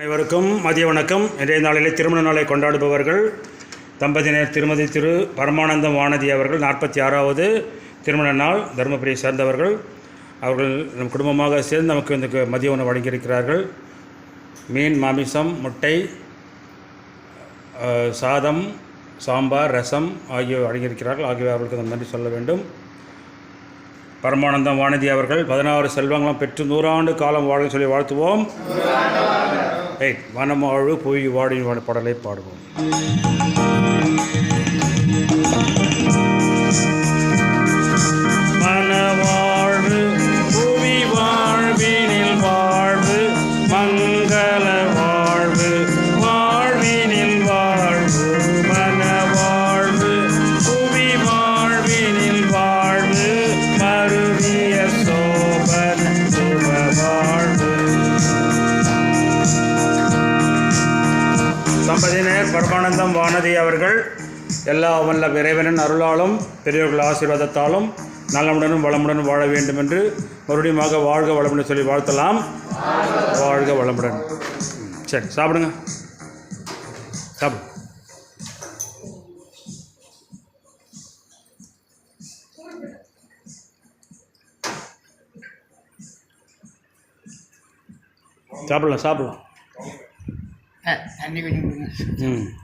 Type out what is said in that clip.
அனைவருக்கும் மதிய வணக்கம். இன்றைய நாளிலே திருமண நாளை கொண்டாடுபவர்கள் தம்பதியினர் திருமதி திரு பரமானந்தம் வானதி அவர்கள் நாற்பத்தி ஆறாவது திருமண நாள் தருமபுரியை சேர்ந்தவர்கள். அவர்கள் நம் குடும்பமாக சேர்ந்து நமக்கு இந்த மதிய உணவு வழங்கியிருக்கிறார்கள். மீன் மாமிசம் முட்டை சாதம் சாம்பார் ரசம் ஆகியவை வழங்கியிருக்கிறார்கள். ஆகியவை அவர்களுக்கு நாம் நன்றி சொல்ல வேண்டும். பரமானந்தம் வானதி அவர்கள் பதினாறு செல்வங்களும் பெற்று நூறாண்டு காலம் வாழ சொல்லி வாழ்த்துவோம். ரைட் வனமாழு வாழ்வு புவி வாடின் பாடலை பாடுவோம் தம்பதியினர் பரமானந்தம் வானதி அவர்கள் எல்லா வல்ல இறைவனின் அருளாலும் பெரியவர்கள் ஆசீர்வாதத்தாலும் நலமுடனும் வளமுடனும் வாழ வேண்டும் என்று மறுபடியுமாக வாழ்க வளமுடன் சொல்லி வாழ்த்தலாம். வாழ்க வளமுடன். சரி சாப்பிடுங்க. சாப்பிடு. சாப்பிடலாம் சாப்பிடலாம். 哎，哎，那个。嗯。